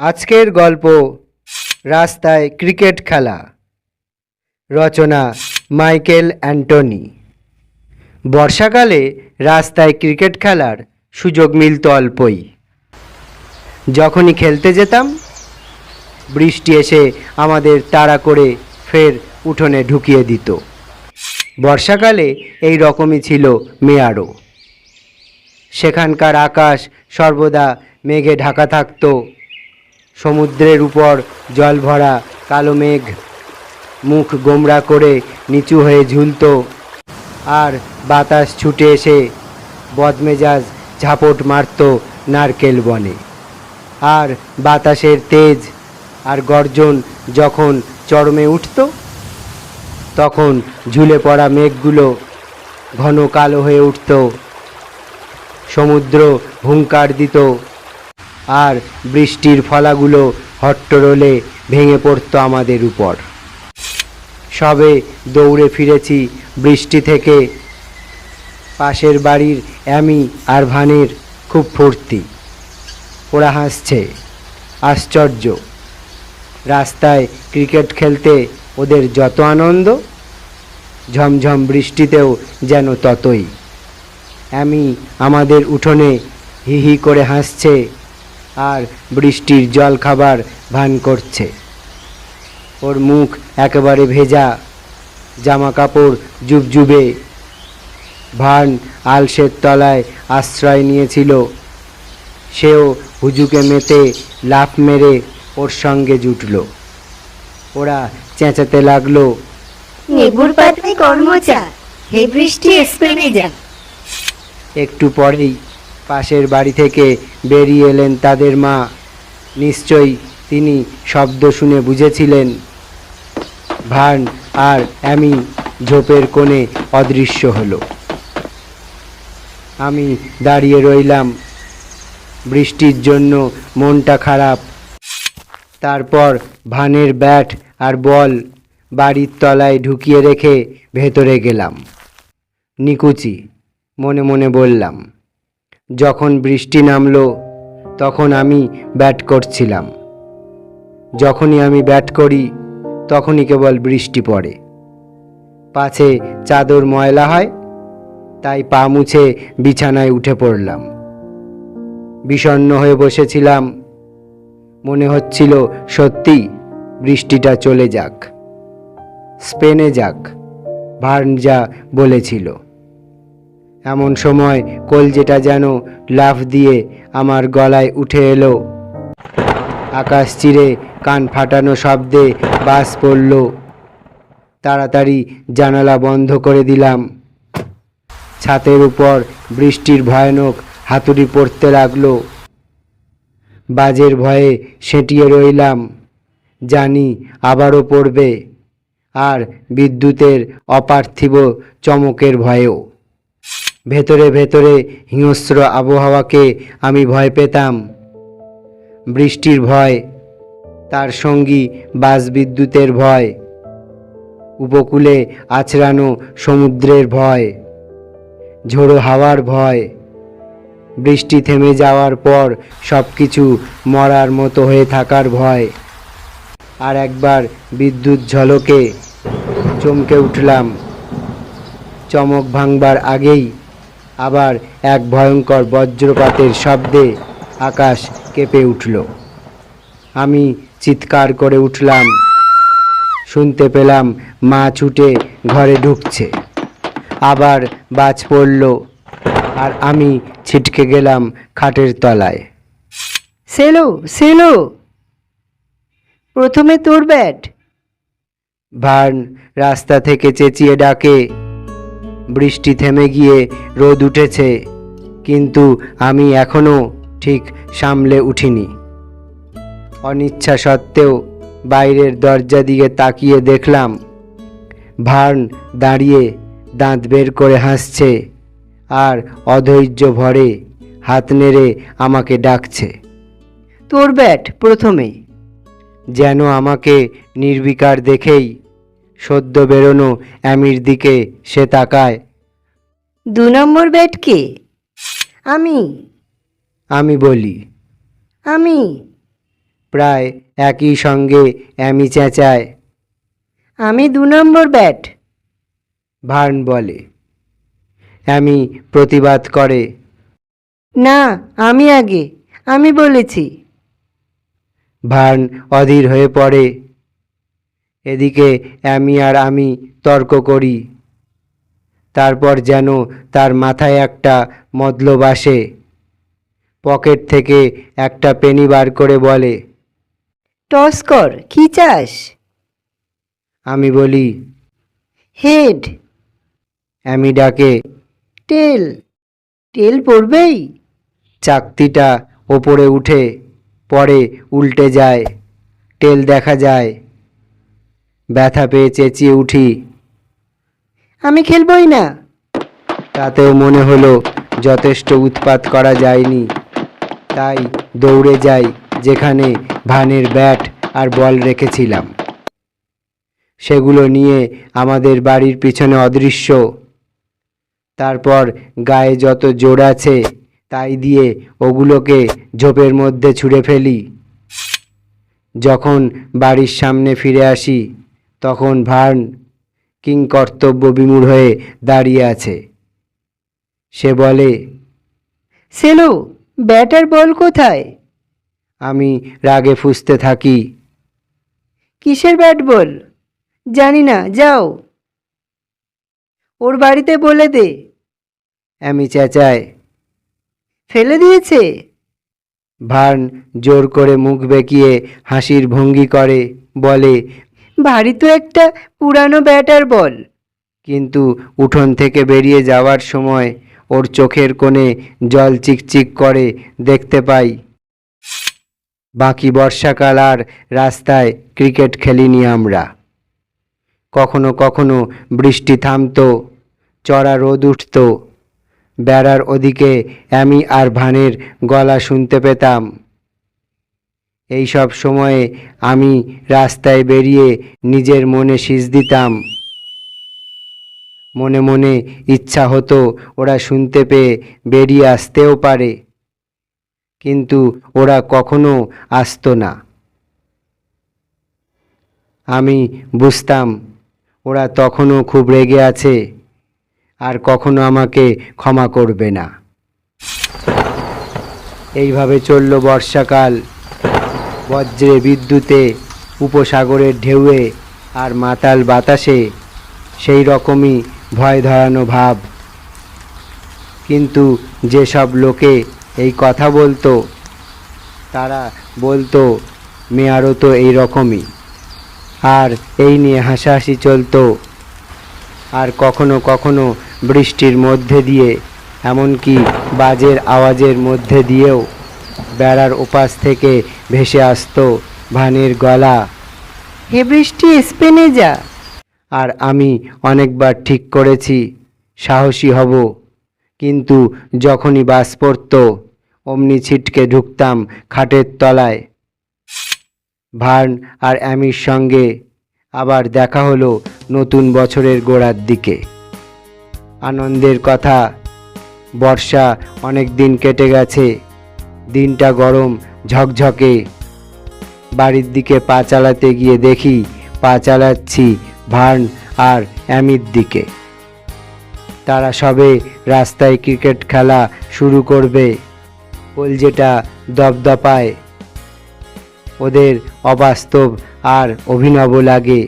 আজকের গল্প রাস্তায় ক্রিকেট খেলা। রচনা মাইকেল অ্যান্টনি। বর্ষাকালে রাস্তায় ক্রিকেট খেলার সুযোগ মিলত অল্পই। যখনই খেলতে যেতাম, বৃষ্টি এসে আমাদের তাড়া করে ফের উঠোনে ঢুকিয়ে দিত। বর্ষাকালে এই রকমই ছিল মেয়ারও। সেখানকার আকাশ সর্বদা মেঘে ঢাকা থাকত সমুদ্রের উপর জল ভরা কালো মেঘ। মুখ গোমরা করে নিচু হয়ে ঝুলত। আর বাতাস ছুটে এসে বদমেজাজ ঝাপট মারত নারকেল বনে। আর বাতাসের তেজ আর গর্জন যখন চরমে উঠত, তখন ঝুলে পড়া মেঘগুলো ঘন কালো হয়ে উঠত। সমুদ্র হুঙ্কার দিত। আর বৃষ্টির ফলাগুলো হট্টরোলে ভেঙে পড়তো আমাদের উপর। সবে দৌড়ে ফিরেছি বৃষ্টি থেকে। পাশের বাড়ির অ্যামি আর ভানের খুব ফুর্তি। ওরা হাসছে, আশ্চর্য। রাস্তায় ক্রিকেট খেলতে ওদের যত আনন্দ, ঝমঝম বৃষ্টিতেও যেন ততই। অ্যামি আমাদের উঠোনে হি হি করে হাসছে আর বৃষ্টির জল খাবার ভান করছে। ওর মুখ একেবারে ভেজা জামা কাপড় জুবজুবে। ভান আলসের তলায় আশ্রয় নিয়েছিল। সেও হুজুকে মেতে লাফ মেরে ওর সঙ্গে জুটল। ওরা চেঁচাতে লাগল নেবুর পাতায় কর্মচা হে বৃষ্টি স্পেনে যা। একটু পরেই পাশের বাড়ি থেকে বেরিয়ে এলেন তাদের মা। নিশ্চয়ই তিনি শব্দ শুনে বুঝেছিলেন, ভান আর অ্যামি ঝোপের কোণে অদৃশ্য হলো। আমি দাঁড়িয়ে রইলাম, বৃষ্টির জন্য মনটা খারাপ। তারপর ভানের ব্যাট আর বল বাড়ির তলায় ঢুকিয়ে রেখে ভেতরে গেলাম। নিকুচি, মনে মনে বললাম যখন বৃষ্টি নামলো, তখন আমি ব্যাট করছিলাম। যখনই আমি ব্যাট করি, তখনই কেবল বৃষ্টি পড়ে। পাছে চাদর ময়লা হয়, তাই পা মুছে বিছানায় উঠে পড়লাম। বিষণ্ণ হয়ে বসেছিলাম। মনে হচ্ছিল, সত্যি বৃষ্টিটা চলে যাক। স্পেনে যাক ভার্ন যা বলেছিল। এমন সময় কলজেটা যেন লাফ দিয়ে আমার গলায় উঠে এলো। আকাশ চিরে কান ফাটানো শব্দে বাস পড়ল। তাড়াতাড়ি জানালা বন্ধ করে দিলাম। ছাতের উপর বৃষ্টির ভয়ানক হাতুড়ি পড়তে লাগল। বাজের ভয়ে সেঁটিয়ে রইলাম। জানি আবারও পড়বে। আর বিদ্যুতের অপার্থিব চমকের ভয়েও। ভেতরে ভেতরে হিংস্র আবহাওয়াকে আমি ভয় পেতাম। বৃষ্টির ভয়, তার সঙ্গী বাস বিদ্যুতের ভয়, উপকূলে আছড়ানো সমুদ্রের ভয়, ঝোড়ো হাওয়ার ভয়। বৃষ্টি থেমে যাওয়ার পর সব কিছু মরার মতো হয়ে থাকার ভয়। আর একবার বিদ্যুৎ ঝলকে চমকে উঠলাম। চমক ভাঙবার আগেই আবার এক ভয়ঙ্কর বজ্রপাতের শব্দে আকাশ কেঁপে উঠল। আমি চিৎকার করে উঠলাম। শুনতে পেলাম মা ছুটে ঘরে ঢুকছে। আবার বাজ পড়ল আর আমি ছিটকে গেলাম খাটের তলায়। সেলো সেলো। প্রথমে তোর ব্যাট। ভার্ন রাস্তা থেকে চেঁচিয়ে ডাকে বৃষ্টি থেমে গিয়ে রোদ উঠেছে, কিন্তু আমি এখনও ঠিক সামলে উঠিনি। অনিচ্ছা সত্ত্বেও বাইরের দরজা দিকে তাকিয়ে দেখলাম, ভার্ন দাঁড়িয়ে দাঁত বের করে হাসছে আর অধৈর্য ভরে হাত নেড়ে আমাকে ডাকছে, তোর ব্যাট প্রথমে যেন আমাকে নির্বিকার দেখেই সদ্য বেরোনো অ্যামির দিকে সে তাকায়। দু নম্বর ব্যাট কে? আমি। আমি বলি। আমি। প্রায় একই সঙ্গে অ্যামি চেঁচায়। আমি দু নম্বর ব্যাট। ভার্ন বলে। অ্যামি প্রতিবাদ করে। না আমি আগে। আমি বলেছি। ভার্ন অধীর হয়ে পড়ে। এদিকে অ্যামি আর আমি তর্ক করি। তারপর যেন তার মাথায় একটা মতলব আসে। পকেট থেকে একটা পেনি বার করে বলে টস কর কি চাস? আমি বলি হেড। অ্যামি ডাকে টেল টেল পড়বেই? চাকতিটা ওপরে উঠে পরে উল্টে যায়। টেল দেখা যায় ব্যথা পেয়ে চেঁচিয়ে উঠি। আমি খেলবই না। তাতেও মনে হলো যথেষ্ট উৎপাত করা যায়নি। তাই দৌড়ে যাই যেখানে ভানের ব্যাট আর বল রেখেছিলাম। সেগুলো নিয়ে আমাদের বাড়ির পিছনে অদৃশ্য। তারপর গায়ে যত জোর আছে তাই দিয়ে ওগুলোকে ঝোপের মধ্যে ছুঁড়ে ফেলি। যখন বাড়ির সামনে ফিরে আসি তখন ভার্ন কিং কর্তব্য বিমূঢ় হয়ে দাঁড়িয়ে আছে। সে বলে, সেলো, ব্যাটার বল কোথায়? আমি রাগে ফুঁসতে থাকি। কিসের ব্যাট বল? জানি না, যাও। ওর বাড়িতে বলে দে। আমি চেঁচায় ফেলে দিয়েছে? ভার্ন জোর করে মুখ বেঁকিয়ে হাসির ভঙ্গি করে, বলে বাড়ি তো একটা পুরানো ব্যাটার বল। কিন্তু উঠোন থেকে বেরিয়ে যাওয়ার সময় ওর চোখের কোণে জল চিকচিক করে দেখতে পাই। বাকি বর্ষাকাল আর রাস্তায় ক্রিকেট খেলিনি আমরা। কখনো কখনো বৃষ্টি থামতো, চড়া রোদ উঠত। বেড়ার ওদিকে আমি আর ভানের গলা শুনতে পেতাম। এই সব সময়ে আমি রাস্তায় বেরিয়ে নিজের মনে সিজ দিতাম। মনে মনে ইচ্ছা হতো ওরা শুনতে পেয়ে বেরিয়ে আসতেও পারে। কিন্তু ওরা কখনো আসতো না। আমি বুঝতাম, ওরা তখনও খুব রেগে আছে আর কখনো আমাকে ক্ষমা করবে না। এইভাবে চলল বর্ষাকাল। বজ্রে বিদ্যুতে, উপসাগরের ঢেউয়ে আর মাতাল বাতাসে, সেই রকমই ভয় ধরানো ভাব। কিন্তু যেসব লোকে এই কথা বলতো, তারা বলতো মেয়ারও তো এই রকমই। আর এই নিয়ে হাসাহাসি চলতো। আর কখনো কখনো বৃষ্টির মধ্যে দিয়ে, এমনকি বাজের আওয়াজের মধ্যে দিয়েও বেড়ার ওপাশ থেকে ভেসে আসতো ভানের গলা। হে বৃষ্টি স্পেনে যা। আর আমি অনেকবার ঠিক করেছি সাহসী হব। কিন্তু যখনই বাস পড়ত অমনি ছিটকে ঢুকতাম খাটের তলায়। ভার্ন আর অ্যামির সঙ্গে আবার দেখা হলো নতুন বছরের গোড়ার দিকে। আনন্দের কথা বর্ষা অনেক দিন কেটে গেছে। দিনটা গরম, ঝকঝকে। বাড়ির দিকে পা চালাতে গিয়ে দেখি, পা চালাচ্ছি ভার্ন আর অ্যামির দিকে। তারা সবে রাস্তায় ক্রিকেট খেলা শুরু করবে ওল যেটা দপদপায়। ওদের অবাস্তব আর অভিনব লাগে,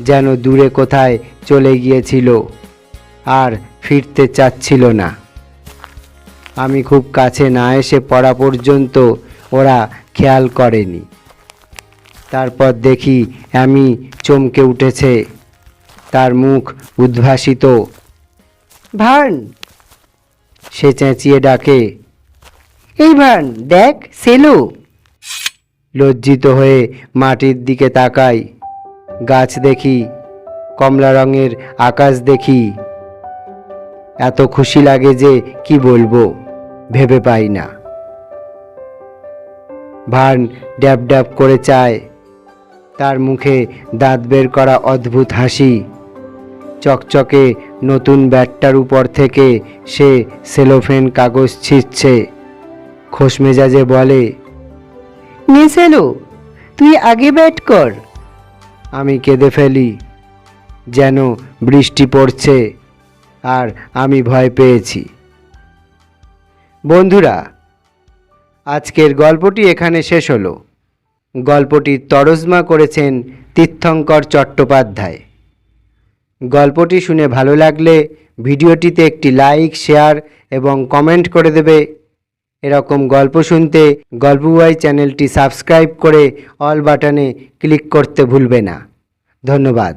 যেন দূরে কোথায় চলে গিয়েছিল আর ফিরতে চাচ্ছিল না। আমি খুব কাছে না এসে পড়া পর্যন্ত ওরা খেয়াল করেনি। তারপর দেখি আমি চমকে উঠেছে। তার মুখ উদ্ভাসিত। ভান! সে চেঁচিয়ে ডাকে এই ভান দেখ সেলো! লজ্জিত হয়ে মাটির দিকে তাকাই। গাছ দেখি কমলা রঙের আকাশ দেখি। এত খুশি লাগে যে কি বলব? ভেবে পাই না। ভার্ন ড্যাব ড্যাব করে চায়। তার মুখে দাঁত বের করা অদ্ভুত হাসি। চকচকে নতুন ব্যাটটার উপর থেকে সে সেলোফেন কাগজ ছিঁড়ছে খোশ মেজাজে বলে নে সেলো তুই আগে ব্যাট কর। আমি কেঁদে ফেলি যেন বৃষ্টি পড়ছে আর আমি ভয় পেয়েছি। বন্ধুরা, আজকের গল্পটি এখানে শেষ হলো। গল্পটি তরজমা করেছেন তীর্থঙ্কর চট্টোপাধ্যায়। গল্পটি শুনে ভালো লাগলে ভিডিওটিতে একটি লাইক, শেয়ার এবং কমেন্ট করে দেবে। এরকম গল্প শুনতে গল্পবাই চ্যানেলটি সাবস্ক্রাইব করে অল বাটনে ক্লিক করতে ভুলবে না। ধন্যবাদ।